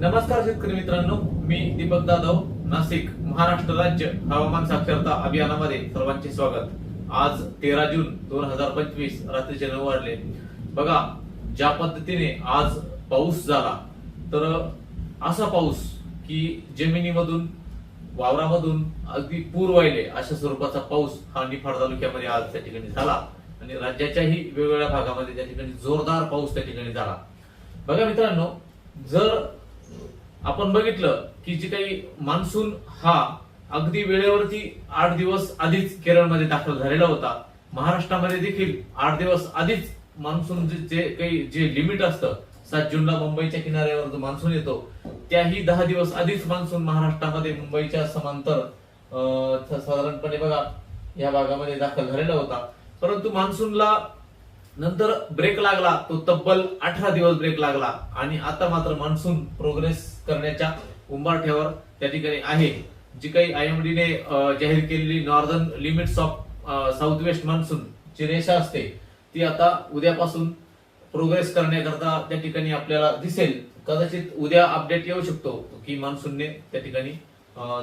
नमस्कार शेतकरी मित्रांनो मी दीपक जाधव नाशिक महाराष्ट्र राज्य हवामान साक्षरता अभियानामध्ये सर्वांचे स्वागत. आज तेरा जून दोन हजार पंचवीस रात्रीचे नऊ वाजले. बघा ज्या पद्धतीने आज पाऊस झाला तर असा पाऊस की जमिनीमधून वावरामधून अगदी पूर वाहिले अशा स्वरूपाचा पाऊस हा निफाड तालुक्यामध्ये आज त्या ठिकाणी झाला. आणि राज्याच्याही वेगवेगळ्या भागामध्ये त्या ठिकाणी जोरदार पाऊस त्या ठिकाणी झाला. बघा मित्रांनो जर आपण बघितलं की जे काही मान्सून हा अगदी वेळेवरती आठ दिवस आधीच केरळमध्ये दाखल झालेला होता. महाराष्ट्रामध्ये देखील आठ दिवस आधीच मान्सून जे काही जे लिमिट असतं सात जूनला मुंबईच्या किनाऱ्यावर जो मान्सून येतो त्याही दहा दिवस आधीच मान्सून महाराष्ट्रामध्ये मुंबईच्या समांतर साधारणपणे बघा या भागामध्ये दाखल झालेला होता. परंतु मान्सूनला नंतर ब्रेक लागला तो तब्बल अठरा दिवस ब्रेक लागला आणि आता मात्र मान्सून प्रोग्रेस करण्याच्या उंबारठ्यावर त्या ठिकाणी आहे. जी काही आय एम डीने जाहीर केलेली northern limits of south west monsoon ची रेषा असते ती आता उद्यापासून प्रोग्रेस करण्याकरता त्या ठिकाणी आपल्याला दिसेल. कदाचित उद्या अपडेट येऊ शकतो की मान्सूनने त्या ठिकाणी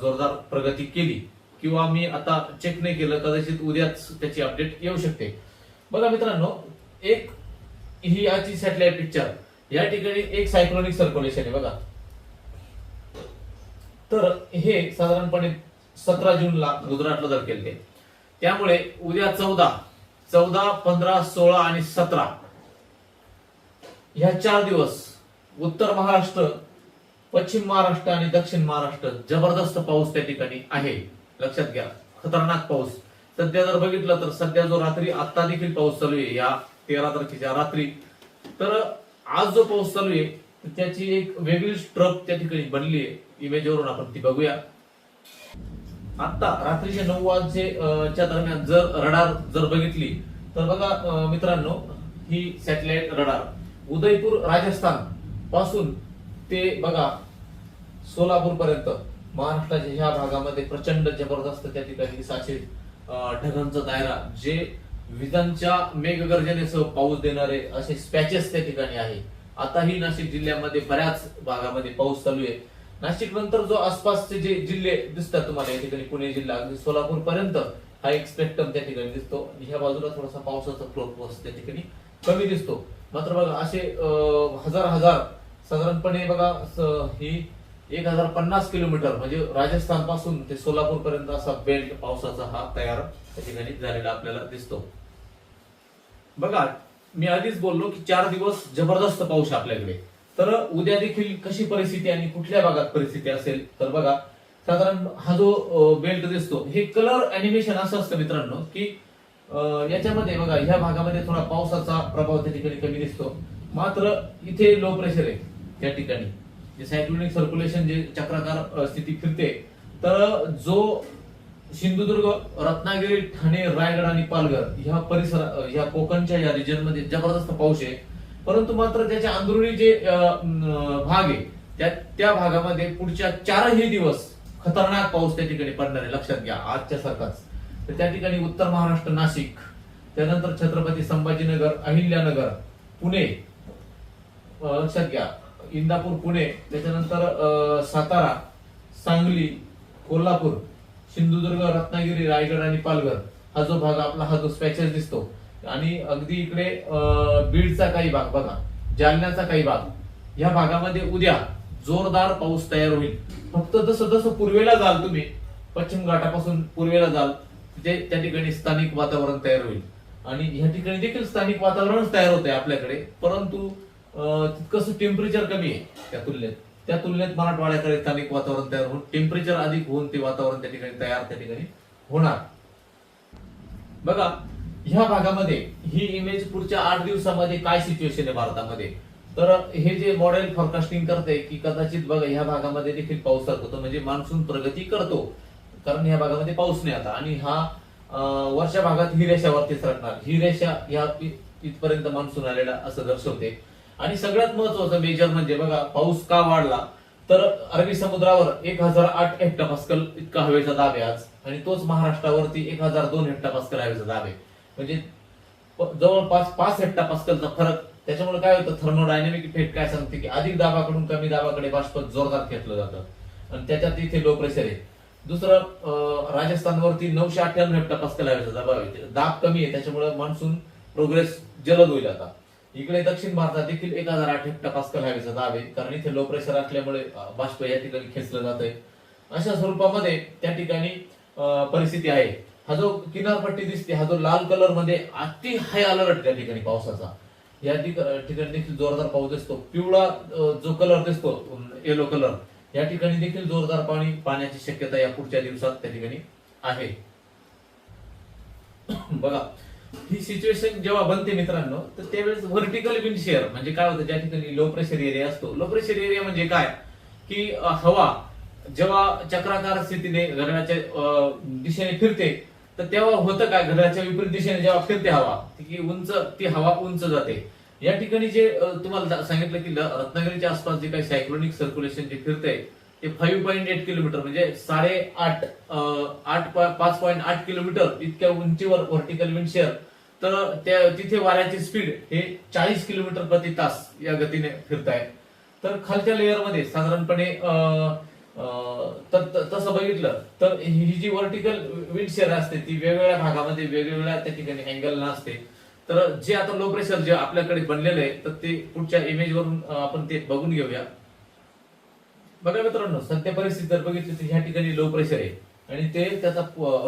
जोरदार प्रगती केली. किंवा मी आता चेक नाही केलं कदाचित उद्याच त्याची अपडेट येऊ शकते. बघा मित्रांनो एक ही याची सॅटेलाइट पिक्चर या ठिकाणी एक सायक्लोनिक सर्क्युलेशन आहे बघा. तर हे साधारणपणे सतरा जूनला गुजरातला जर केले त्यामुळे उद्या चौदा चौदा पंधरा सोळा आणि सतरा ह्या चार दिवस उत्तर महाराष्ट्र पश्चिम महाराष्ट्र आणि दक्षिण महाराष्ट्र जबरदस्त पाऊस त्या ठिकाणी आहे. लक्षात घ्या खतरनाक पाऊस. सध्या जर बघितलं तर सध्या जो रात्री आता देखील पाऊस चालू आहे या तेरा तारखेच्या रात्री तर आज जो पाऊस चालू आहे त्याची एक वेगळीच ट्रप त्या ठिकाणी बनली आहे. इमेजवरून आपण ती बघूया. आता रात्रीचे नऊ वाजचे च्या दरम्यान जर रडार जर बघितली तर बघा मित्रांनो ही सॅटेलाइट रडार उदयपूर राजस्थानपासून ते बघा सोलापूर पर्यंत महाराष्ट्राच्या ह्या भागामध्ये प्रचंड जबरदस्त त्या ठिकाणी साचे ढगांचा दायरा जे विजांच्या मेघगर्जनेसह पाऊस देणारे असे स्पॅचेस त्या ठिकाणी आहे. आताही नाशिक जिल्ह्यामध्ये बऱ्याच भागामध्ये पाऊस चालू आहे. नाशिक नंतर जो आसपासचे जे जिल्हे दिसतात तुम्हाला या ठिकाणी पुणे जिल्हा अगदी सोलापूर पर्यंत हा एक स्पेक्ट्रम त्या ठिकाणी दिसतो. आणि ह्या बाजूला थोडासा पावसाचा फ्लो त्या ठिकाणी कमी दिसतो. मात्र बघा असे हजार हजार साधारणपणे बघा स- ही एक हजार पन्नास किलोमीटर म्हणजे राजस्थानपासून ते सोलापूर पर्यंत असा बेल्ट पावसाचा हा तयार त्या ठिकाणी झालेला आपल्याला दिसतो. बघा मी आधीच बोललो की चार दिवस जबरदस्त पाऊस आपल्याकडे. तर उद्या देखील कशी परिस्थिती आणि कुठल्या भागात परिस्थिती असेल? तर बघा साधारण हा जो बेल्ट दिसतो हे कलर अॅनिमेशन असं असतं मित्रांनो की याच्यामध्ये बघा ह्या भागामध्ये थोडा पावसाचा प्रभाव त्या ठिकाणी कमी दिसतो. मात्र इथे लो प्रेशर आहे त्या ठिकाणी. सायक्लोनिक सर्क्युलेशन जे चक्राकार स्थिती फिरते तर जो सिंधुदुर्ग रत्नागिरी ठाणे रायगड आणि पालघर ह्या परिसर ह्या कोकणच्या या रिजनमध्ये जबरदस्त पाऊस आहे. परंतु मात्र त्याच्या अंदरुणी जे भाग आहे त्या त्या भागामध्ये पुढच्या चारही दिवस खतरनाक पाऊस त्या ठिकाणी पडणार आहे. लक्षात घ्या आजच्या सारखाच. तर त्या ठिकाणी उत्तर महाराष्ट्र नाशिक त्यानंतर छत्रपती संभाजीनगर अहिल्यानगर पुणे अं, लक्षात घ्या. इंदापूर पुणे त्याच्यानंतर सातारा सांगली कोल्हापूर सिंधुदुर्ग रत्नागिरी रायगड आणि पालघर हा जो भाग आपला हा जो स्पॅचेस दिसतो. आणि अगदी इकडे बीडचा काही भाग बघा जालन्याचा काही भाग या भागामध्ये उद्या जोरदार पाऊस तयार होईल. फक्त जसं जसं पूर्वेला जाल तुम्ही पश्चिम घाटापासून पूर्वेला जाल तिथे त्या ठिकाणी स्थानिक वातावरण तयार होईल. आणि ह्या ठिकाणी देखील स्थानिक वातावरणच तयार होते आपल्याकडे परंतु तितकंसं टेम्परेचर कमी आहे त्या तुलनेत. त्या तुलनेत मराठवाड्याकडे स्थानिक वातावरण तयार होऊन टेम्परेचर अधिक होऊन ते वातावरण त्या ठिकाणी तयार त्या ठिकाणी होणार. बघा ह्या भागामध्ये ही इमेज पुढच्या आठ दिवसामध्ये काय सिच्युएशन आहे भारतामध्ये? तर हे जे मॉडेल फॉरकास्टिंग करते की कदाचित बघा ह्या भागामध्ये देखील पाऊस होतो म्हणजे मान्सून प्रगती करतो. कारण ह्या भागामध्ये पाऊस नाही आता. आणि हा वर्षा भागात ही रेषावरती सरकणार ही रेषा ह्या इथपर्यंत मान्सून आलेला असं दर्शवते. आणि सगळ्यात महत्वाचं मेजर म्हणजे बघा पाऊस का वाढला? तर अरबी समुद्रावर एक हजार आठ हेक्टोपास्कल इतका हवेचा दाब आहे आज. आणि तोच महाराष्ट्रावरती एक हजार दोन हेक्टोपास्कल हवेचा दाब आहे. म्हणजे जवळपास पाच हेक्टोपास्कलचा फरक. त्याच्यामुळे काय होतं थर्मोडायनेमिक इफेक्ट काय सांगते की अधिक दाबाकडून कमी दाबाकडे बाष्प जोरदार खेचलं जातं. आणि त्याच्यात इथे लो प्रेशर आहे. दुसरं राजस्थानवरती नऊशे अठ्ठ्याण्णव हेक्टरपास्कल हवेचा दाब आहे. दाब कमी आहे त्याच्यामुळे मान्सून प्रोग्रेस जलद होईल आता. इकडे दक्षिण भारतात देखील एक हजार आठ हेक्टरपास्कल हवेचा दाब आहे. कारण इथे लो प्रेशर असल्यामुळे बाष्प या ठिकाणी खेचलं जात आहे अशा स्वरूपामध्ये त्या ठिकाणी परिस्थिती आहे. हा जो किनारपट्टी दिसते हा जो लाल कलरमध्ये अति हाय अलर्ट त्या ठिकाणी पावसाचा. या ठिकाणी देखील जोरदार पाऊस दिसतो. पिवळा जो कलर दिसतो येलो कलर या ठिकाणी देखील जोरदार पाणी पाण्याची शक्यता या पुढच्या दिवसात त्या ठिकाणी आहे. बघा ही सिच्युएशन जेव्हा बनते मित्रांनो तर त्यावेळेस व्हर्टिकल विंड शेअर म्हणजे काय होतं ज्या ठिकाणी लो प्रेशर एरिया असतो. लो प्रेशर एरिया म्हणजे काय? की हवा जेव्हा चक्राकार स्थितीने घड्याळाच्या दिशेने फिरते तर तेव्हा होतं काय? घड्याळाच्या विपरीत दिशेने जेव्हा फिरते हवा की उंच ती हवा उंच जाते. या ठिकाणी जे तुम्हाला सांगितलं की रत्नागिरीच्या आसपास जे काही सायक्लोनिक सर्क्युलेशन जे फिरते ते फाईव्ह पॉईंट एट किलोमीटर म्हणजे साडेआठ आठ आठ पाच पॉईंट आठ किलोमीटर इतक्या उंचीवर व्हर्टिकल विंड शेअर तर त्या तिथे वाऱ्याची स्पीड हे चाळीस किलोमीटर प्रति तास या गतीने फिरताय. तर खालच्या लेअरमध्ये साधारणपणे तसं बघितलं तर ही जी व्हर्टिकल विंड शेअर असते ती वेगवेगळ्या भागामध्ये वेगवेगळ्या त्या ठिकाणी अँगल असते. तर जे आता लो प्रेशर जे आपल्याकडे बनलेलं आहे तर ते पुढच्या इमेज वरून आपण ते बघून घेऊया. बघा मित्रांनो सध्या परिस्थिती जर बघितली तर ह्या ठिकाणी लो प्रेशर आहे. आणि ते त्याचा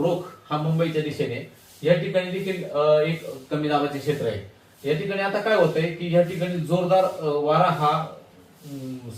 रोख हा मुंबईच्या दिशेने. या ठिकाणी देखील एक कमी दाबाचे क्षेत्र आहे. या ठिकाणी आता काय होतंय की या ठिकाणी जोरदार वारा हा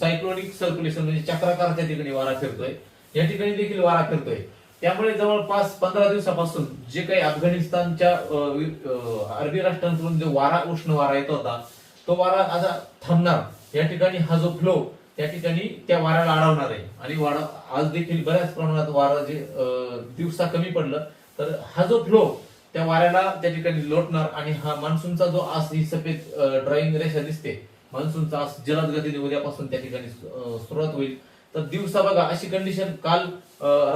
सायक्लोनिक सर्क्युलेशन म्हणजे चक्राकाराच्या ठिकाणी वारा फिरतोय. या ठिकाणी देखील वारा फिरतोय. त्यामुळे जवळपास पंधरा दिवसापासून जे काही अफगाणिस्तानच्या वि- अरबी राष्ट्रांकडून जो वारा उष्ण वारा येत होता तो वारा आता थांबणार. या ठिकाणी हा जो फ्लो त्या ठिकाणी त्या वाऱ्याला अडवणार आहे. आणि वारा आज देखील बऱ्याच प्रमाणात वारा जे दिवसा कमी पडलं तर हा जो फ्लो त्या वाऱ्याला त्या ठिकाणी लोटणार आणि हा मान्सूनचा जो आस ही सफेद ड्रॉइंग रेषा दिसते मान्सूनचा आस जलद गतीने उद्यापासून त्या ठिकाणी सुरुवात होईल. तर दिवसा बघा अशी कंडिशन काल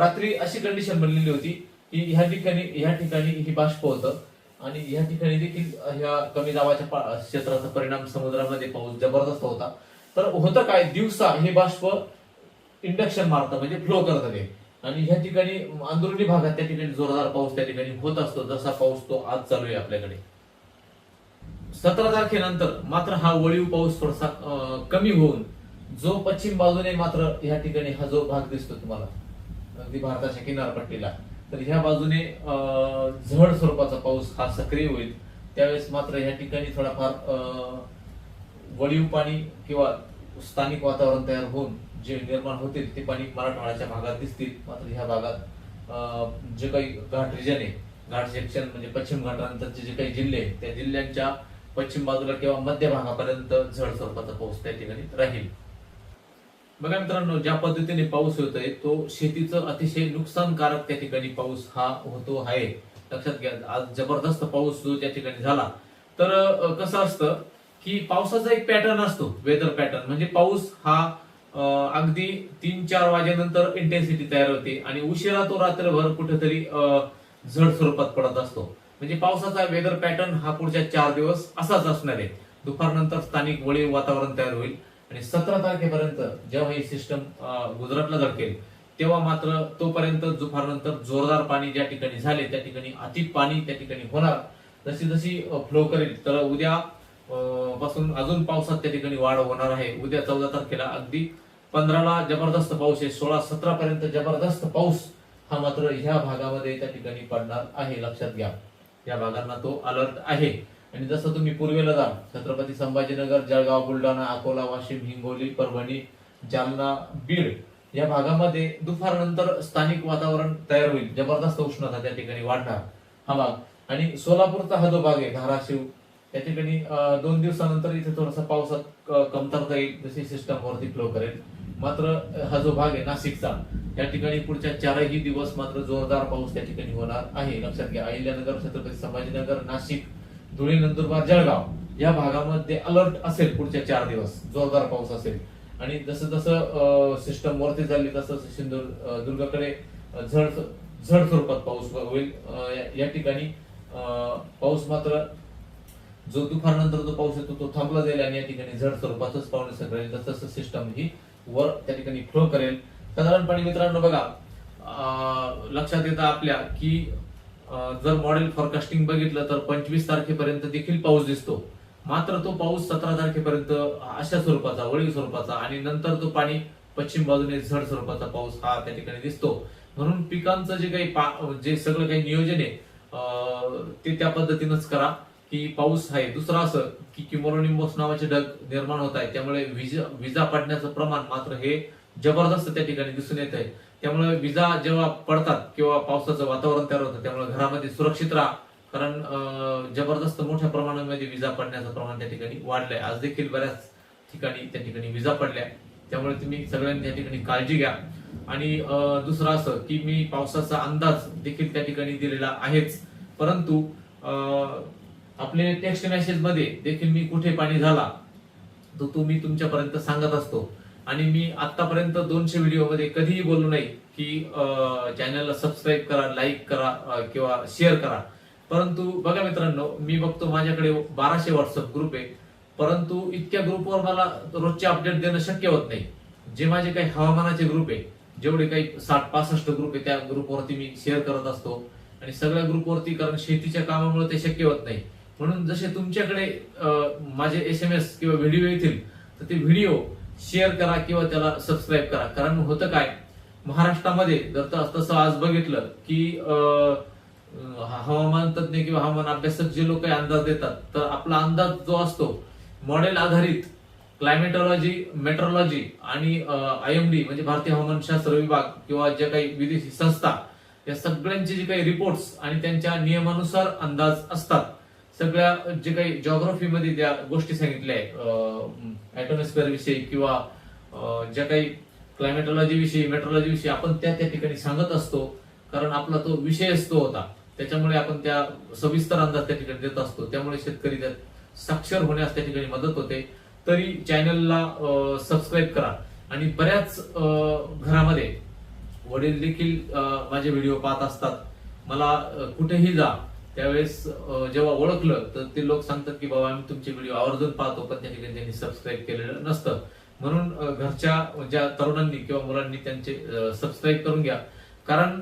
रात्री अशी कंडिशन बनलेली होती की ह्या ठिकाणी ह्या ठिकाणी ही बाष्प होतं आणि ह्या ठिकाणी देखील ह्या कमी दाबाच्या क्षेत्राचा परिणाम समुद्रामध्ये पाऊस जबरदस्त होता. तर होतं काय? दिवसा हे बाष्प इंडक्शन मारतं म्हणजे फ्लो करतं ते. आणि ह्या ठिकाणी अंदरुनी भागात त्या ठिकाणी जोरदार पाऊस त्या ठिकाणी होत असतो. जसा पाऊस तो आज चालू आहे आपल्याकडे. सतरा तारखेनंतर मात्र हा वळीव पाऊस थोडासा कमी होऊन जो पश्चिम बाजूने मात्र ह्या ठिकाणी हा जो भाग दिसतो तुम्हाला अगदी भारताच्या किनारपट्टीला तर ह्या बाजूने अं, झड स्वरूपाचा पाऊस हा सक्रिय होईल. त्यावेळेस मात्र ह्या ठिकाणी थोडाफार अं, वळीव पाणी किंवा स्थानिक वातावरण तयार होऊन जे निर्माण होतील ते पाणी मराठवाड्याच्या भागात दिसतील. मात्र ह्या भागात अं, जे काही घाट रिजन आहे घाट सेक्शन म्हणजे पश्चिम घाटानंतरचे जे काही जिल्हे आहेत, त्या जिल्ह्यांच्या पश्चिम बाजूला किंवा मध्य भागापर्यंत झड स्वरूपाचा पाऊस त्या ठिकाणी राहील. बघा मित्रांनो ज्या पद्धतीने पाऊस होतोय तो शेतीचं अतिशय नुकसानकारक त्या ठिकाणी पाऊस हा होतो आहे. लक्षात घ्या आज जबरदस्त पाऊस जो त्या ठिकाणी झाला तर कसं असतं की पावसाचा एक पॅटर्न असतो वेदर पॅटर्न म्हणजे पाऊस हा अगदी तीन चार वाजेनंतर इंटेन्सिटी तयार होते आणि उशिरा तो रात्रभर कुठेतरी झड स्वरूपात पडत असतो. म्हणजे पावसाचा वेदर पॅटर्न हा पुढच्या चार दिवस असाच असणार आहे. दुपारनंतर स्थानिक वळीव वातावरण तयार होईल आणि सतरा तारखेपर्यंत जेव्हा ही सिस्टम गुजरातला धडकेल तेव्हा मात्र तोपर्यंत दुपारनंतर जोरदार पाणी ज्या ठिकाणी झाले त्या ठिकाणी अति पाणी त्या ठिकाणी होणार. जशी जशी फ्लो करेल तर उद्या पासून अजून पावसात त्या ठिकाणी वाढ होणार आहे. उद्या चौदा तारखेला अगदी पंधराला जबरदस्त पाऊस आहे. सोळा सतरा पर्यंत जबरदस्त पाऊस हा मात्र ह्या भागामध्ये त्या ठिकाणी पडणार आहे. लक्षात घ्या. या भागांना तो अलर्ट आहे. आणि जसं तुम्ही पूर्वेला जा छत्रपती संभाजीनगर जळगाव बुलढाणा अकोला वाशिम हिंगोली परभणी जालना बीड या भागामध्ये दुपारनंतर स्थानिक वातावरण तयार होईल. जबरदस्त उष्णता त्या ठिकाणी वाढणार हा भाग. आणि सोलापूरचा हा जो भाग आहे धाराशिव त्या ठिकाणी दोन दिवसानंतर इथे थोडासा पावसात कमतरता येईल जशी सिस्टम वरती फ्लो करेल. मात्र हा जो भाग आहे नाशिकचा या ठिकाणी पुढच्या चारही दिवस मात्र जोरदार पाऊस त्या ठिकाणी होणार आहे. लक्षात घ्या अहिल्यानगर छत्रपती संभाजीनगर नाशिक धुळे नंदुरबार जळगाव या भागामध्ये अलर्ट असेल पुढच्या चार दिवस. जोरदार पाऊस असेल. आणि जसं जसं सिस्टम वरती चालली तसं सिंधुदुर्ग दुर्गाकडे झड झड स्वरूपात पाऊस होईल. या- ठिकाणी पाऊस मात्र जो दुपारनंतर जो पाऊस येतो तो थांबला जाईल आणि या ठिकाणी जड स्वरूपातच पाऊस सगळे तसं सिस्टम ही वर त्या ठिकाणी फ्लो करेल. साधारणपणे मित्रांनो बघा लक्षात येतं आपल्या की जर मॉडेल फॉरकास्टिंग बघितलं तर पंचवीस तारखेपर्यंत देखील पाऊस दिसतो. मात्र तो पाऊस सतरा तारखेपर्यंत अशा स्वरूपाचा वळीव स्वरूपाचा आणि नंतर तो पाणी पश्चिम बाजूने झड स्वरूपाचा पाऊस हा त्या ठिकाणी दिसतो. म्हणून पिकांचं जे काही जे सगळं काही नियोजन आहे ते त्या पद्धतीनंच करा. की पाऊस आहे दुसरं असं की किमोरोनिंबोस नावाचे ढग निर्माण होत आहे त्यामुळे विजा विजा पडण्याचं प्रमाण मात्र हे जबरदस्त त्या ठिकाणी दिसून येत आहे त्यामुळे विजा जेव्हा पडतात किंवा पावसाचं वातावरण तयार होतं त्यामुळे घरामध्ये सुरक्षित राहा. कारण जबरदस्त मोठ्या प्रमाणामध्ये विजा पडण्याचं प्रमाण त्या ठिकाणी वाढलंय. आज देखील बऱ्याच ठिकाणी त्या ठिकाणी विजा पडल्या. त्यामुळे तुम्ही सगळ्यांनी त्या ठिकाणी काळजी घ्या. आणि दुसरं असं की मी पावसाचा अंदाज देखील त्या ठिकाणी दिलेला आहेच. परंतु आपले टेक्स्ट मेसेजमध्ये देखील मी कुठे पाणी झाला तो तो मी तुमच्यापर्यंत सांगत असतो. आणि मी आतापर्यंत दोनशे व्हिडिओमध्ये कधीही बोललो नाही की चॅनलला सबस्क्राईब करा लाईक करा किंवा शेअर करा. परंतु बघा मित्रांनो मी बघतो माझ्याकडे बाराशे व्हॉट्सअप ग्रुप आहे. परंतु इतक्या ग्रुपवर मला रोजचे अपडेट देणं शक्य होत नाही. जे माझे काही हवामानाचे ग्रुप आहे जेवढे काही साठ पासष्ट ग्रुप आहे त्या ग्रुपवरती मी शेअर करत असतो. आणि सगळ्या ग्रुपवरती कारण शेतीच्या कामामुळे ते शक्य होत नाही. म्हणून जसे तुमच्याकडे माझे एस एम एस किंवा व्हिडिओ येतील तर ते व्हिडिओ शेअर करा किंवा त्याला सबस्क्राईब करा. कारण होतं काय? महाराष्ट्रामध्ये जर तसं आज बघितलं की हवामान तज्ञ किंवा हवामान अभ्यासक जे लोक अंदाज देतात तर आपला अंदाज जो असतो मॉडेल आधारित क्लायमेटॉलॉजी मेट्रोलॉजी आणि आय एम डी म्हणजे भारतीय हवामानशास्त्र विभाग किंवा ज्या काही विदेशी संस्था या सगळ्यांचे जे काही रिपोर्ट्स आणि त्यांच्या नियमानुसार अंदाज असतात सगळ्या जे काही geography मध्ये त्या गोष्टी सांगितल्या आहेत. ऍटोमॉस्फिअर विषयी किंवा ज्या काही क्लायमेटॉलॉजी विषयी मेट्रोलॉजी विषयी आपण त्या त्या ठिकाणी सांगत असतो. कारण आपला तो विषयच तो होता. त्याच्यामुळे आपण त्या सविस्तर अंदाज त्या ठिकाणी देत असतो. त्यामुळे शेतकरी त्यात साक्षर होण्यास त्या ठिकाणी मदत होते. तरी चॅनलला सबस्क्राईब करा. आणि बऱ्याच घरामध्ये वडील देखील माझे व्हिडिओ पाहत असतात. मला कुठेही जा. त्यावेळेस जेव्हा ओळखलं तर ते लोक सांगतात की बाबा आम्ही तुमचे व्हिडिओ आवर्जून पाहतो पण त्या ठिकाणी त्यांनी सबस्क्राईब केलेलं नसतं. म्हणून घरच्या ज्या तरुणांनी किंवा मुलांनी त्यांचे सबस्क्राईब करून घ्या. कारण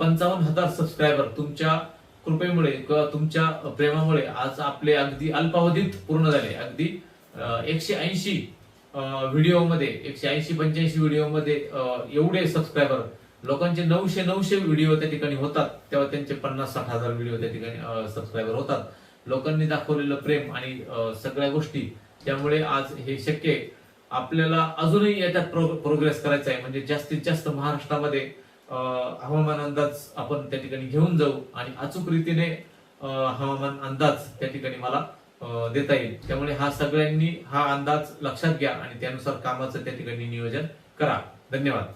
पंचावन्न हजार सबस्क्रायबर तुमच्या कृपेमुळे किंवा तुमच्या प्रेमामुळे आज आपले अगदी अल्पावधीत पूर्ण झाले. अगदी एकशे ऐंशी व्हिडिओमध्ये एकशे ऐंशी पंच्याऐंशी व्हिडिओमध्ये एवढे सबस्क्रायबर लोकांचे नऊशे नऊशे व्हिडिओ त्या ठिकाणी होतात. तेव्हा त्यांचे पन्नास साठ हजार व्हिडिओ त्या ठिकाणी सबस्क्रायबर होतात. लोकांनी दाखवलेलं प्रेम आणि सगळ्या गोष्टी. त्यामुळे आज हे शक्य आहे. आपल्याला अजूनही याच्यात प्रोग्रेस करायचा आहे. म्हणजे जास्तीत जास्त महाराष्ट्रामध्ये हवामान अंदाज आपण त्या ठिकाणी घेऊन जाऊ आणि अचूक रीतीने हवामान अंदाज त्या ठिकाणी मला देता येईल. त्यामुळे हा सगळ्यांनी हा अंदाज लक्षात घ्या आणि त्यानुसार कामाचं त्या ठिकाणी नियोजन करा. धन्यवाद.